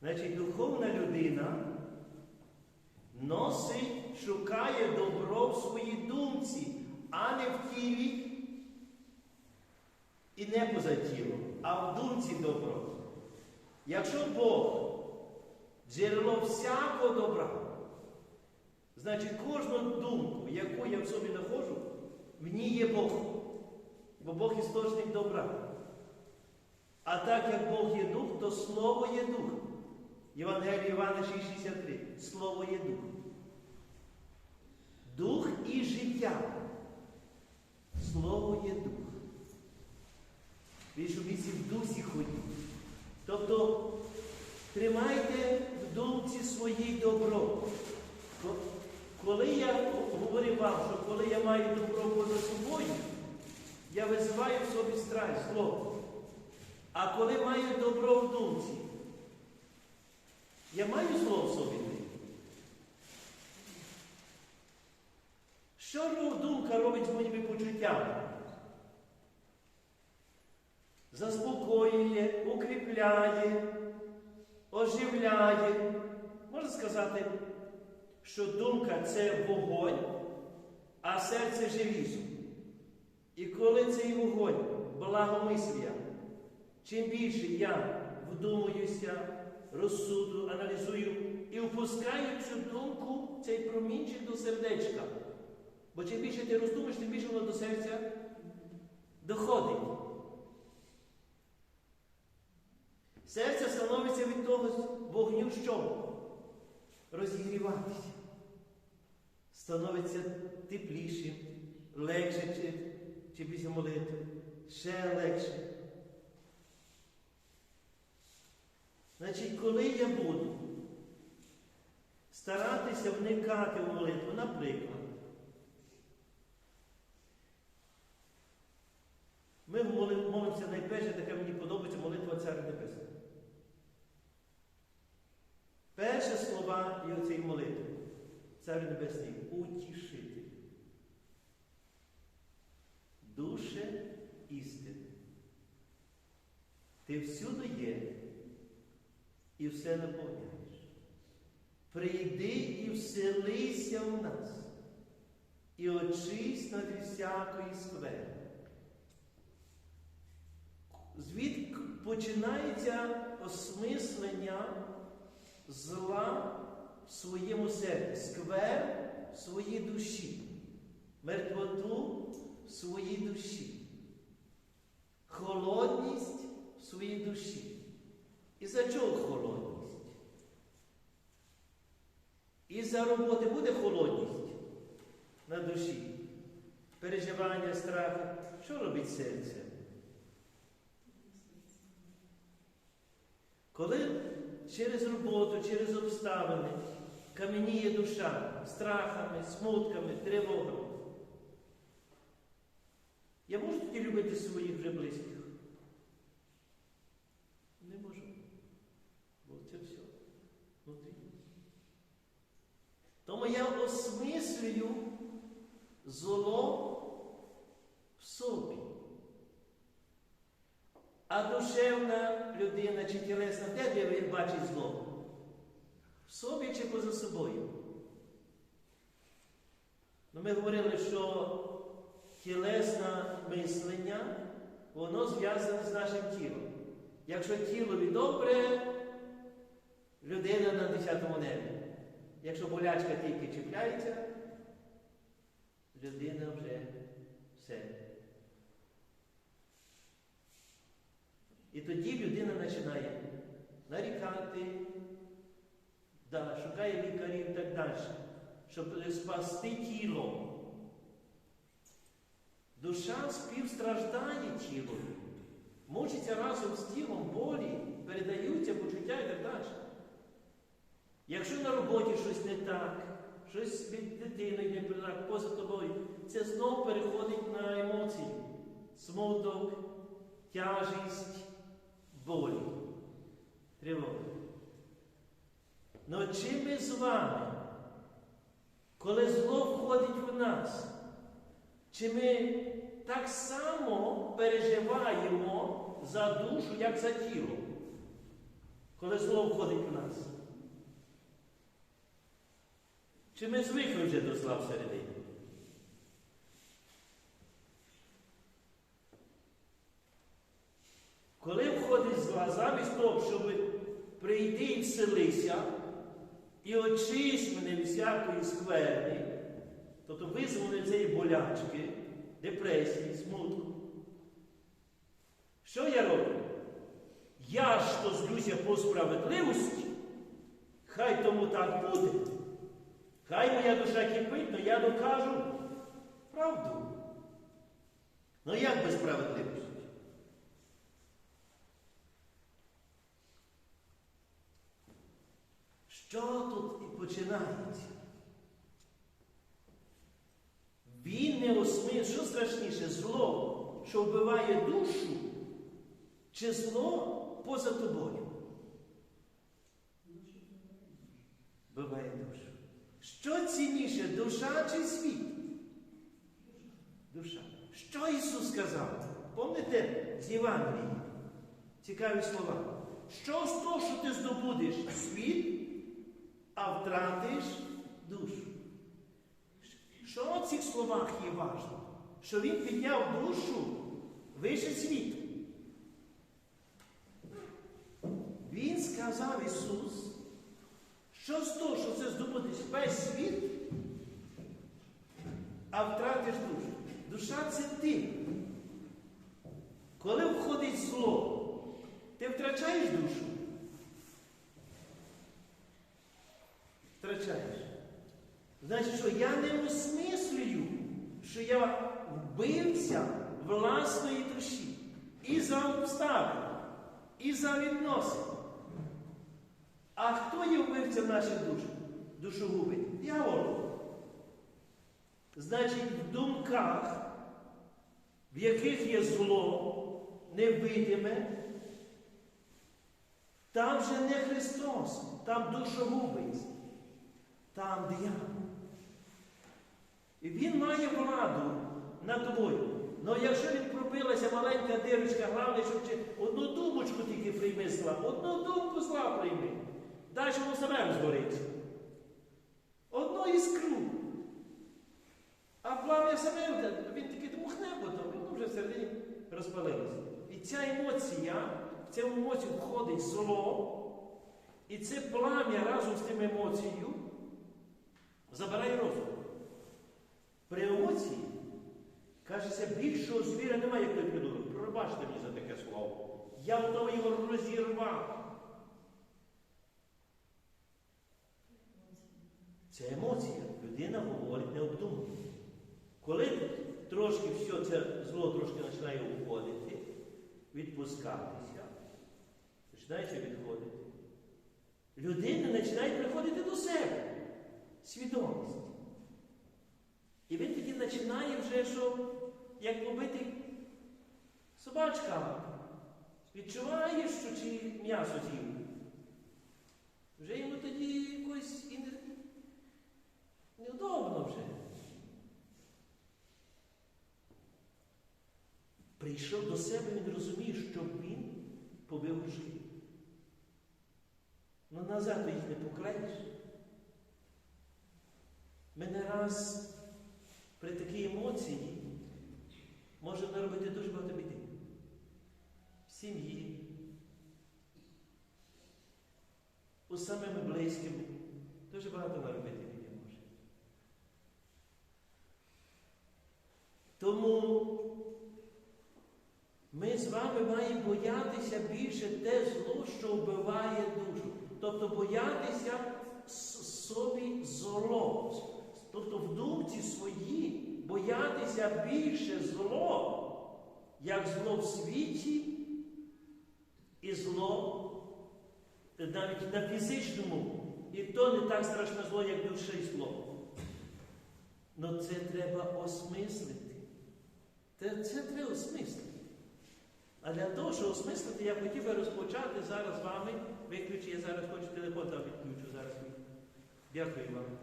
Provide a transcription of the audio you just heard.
Значить, духовна людина носить, шукає добро в своїй думці, а не в тілі і не поза тілом, а в думці добро. Якщо Бог джерело всякого добра, значить кожну думку, яку я в собі знаходжу, в ній є Бог. Бо Бог істочник добра. А так як Бог є дух, то Слово є дух. Євангеліє Івана 6,63. Слово є дух. Дух і життя. Слово є дух. Він щоб місці в дусі ходіть. Тобто тримайте в думці своїй добро. Коли я говорив вам, що коли я маю добро поза собою, я визиваю в собі страсть, зло. А коли маю добро в думці, я маю зло в собі. Що думка робить з моїми почуттями? Заспокоює, укріпляє, оживляє. Можна сказати, що думка це вогонь, а серце желізо. І коли цей вогонь, благомислія, чим більше я вдумуюся, розсуду, аналізую і впускаю цю думку, цей промінчик до сердечка. Бо чим більше ти роздумаєш, тим більше воно до серця доходить. Серце становиться від того вогню, що розігріватися. Становиться теплішим, легше чи, після молитви, ще легше. Значить, коли я буду старатися вникати в молитву, наприклад, ми молимося найперше, таке мені подобається молитва Царя Небесного. Перші слова і оцієї молитви. Цар Небесний, утішитель. Душе істини. Ти всюди є і все наповняєш. Прийди і вселися в нас, і очись над всякої сквери. Звідки починається осмислення зла в своєму серці, сквер в своїй душі, мертвоту в своїй душі, холодність в своїй душі. І за чого холодність? І за роботи буде холодність на душі, переживання, страх. Що робить серце? Коли через роботу, через обставини каменіє душа страхами, смутками, тривогами, я можу тоді любити своїх вже близьких? Не можу. Бо це все внутрі. Тому я осмислюю зло в собі. А душевна людина чи тілесна, де бачить зло? В собі чи поза собою? Ну, ми говорили, що тілесне мислення, воно зв'язане з нашим тілом. Якщо тілові добре, людина на 10 небі. Якщо болячка тільки чіпляється, людина вже все. І тоді людина починає нарікати, да, шукає лікарів і так далі, щоб спасти тіло. Душа співстраждає тілом, мучиться разом з тілом болі, передаються почуття і так далі. Якщо на роботі щось не так, щось від дитини так, поза тобою, це знов переходить на емоції, смуток, тяжість, болі, тривога. Но чи ми з вами, коли зло входить в нас, чи ми так само переживаємо за душу, як за тіло? коли зло входить в нас? Чи ми звикли вже до зла всередині? Коли входить зла, замість того, щоб прийти і вселися, і очисть мене від всякої скверни, тобто визволи цієї болячки, депресії, смутку. Що я роблю? Я ж то злюся по справедливості, хай тому так буде. Хай моя душа кипить, але я докажу правду. Ну як без справедливості? Що тут і починається? Він не осмислює, що страшніше, зло, що вбиває душу, чи зло поза тобою? Вбиває душу. Що цінніше, душа чи світ? Душа. Що Ісус сказав? Пам'ятаєте з Євангелії? Цікаві слова. Що з того, що ти здобудеш світ, а втратиш душу? Що в цих словах є важливо? Що Він підняв душу вище світу. Він сказав Ісус, що з того, що це здобудеш весь світ, Душа це ти. Коли входить зло, ти втрачаєш душу? Втрачаєш. Значить, що я не осмислюю, що я вбивця власної душі. І за обставин, і за відносин. А хто є вбивця наших душ? Душогубить? Дьявол. Значить, в думках, в яких є зло, невидиме, там вже не Христос, там душогубець, там диявол. І він має владу над тобою. Ну якщо він пробилася маленька дирочка, головне, щоб одну думочку тільки прийми зла, одну думку зла прийми. Далі воно саме розгориться. Одну іскру. А плам'я саме він тільки дмухне потім, воно вже всередині розпалилося. І ця емоція, в цю емоцію входить зло, і це плам'я разом з тим емоцією забирає розум. При емоції, кажеться, більшого звіра немає, як той придурок. Пробачте мені за таке слово. Я готовий його розірвати. Це емоція. Людина говорить необдумано. Коли трошки все це зло трошки починає уходити, відпускатися, починається відходити, людина починає приходити до себе. Свідомість. І він тоді починає вже, що як побитий собачка. Відчуває, що чи м'ясо з'їв. Вже йому тоді якось і не, неудобно вже. Прийшов до себе, він розуміє, що він побив життя. Ну назад їх не поклеїш. Ми не раз при такій емоції можемо наробити дуже багато біди. В сім'ї, у самими близькими. Дуже багато наробити біди може. Тому ми з маємо боятися більше те зло, що вбиває душу. Тобто боятися собі зло. Тобто в думці своїй боятися більше зло, як зло в світі і зло навіть на фізичному. І то не так страшне зло, як душе і зло. Ну це треба осмислити. Це, це треба осмислити. А для того, щоб осмислити, я хотів би розпочати зараз з вами. Виключу, я зараз хочу телефон там відключу зараз. Дякую вам.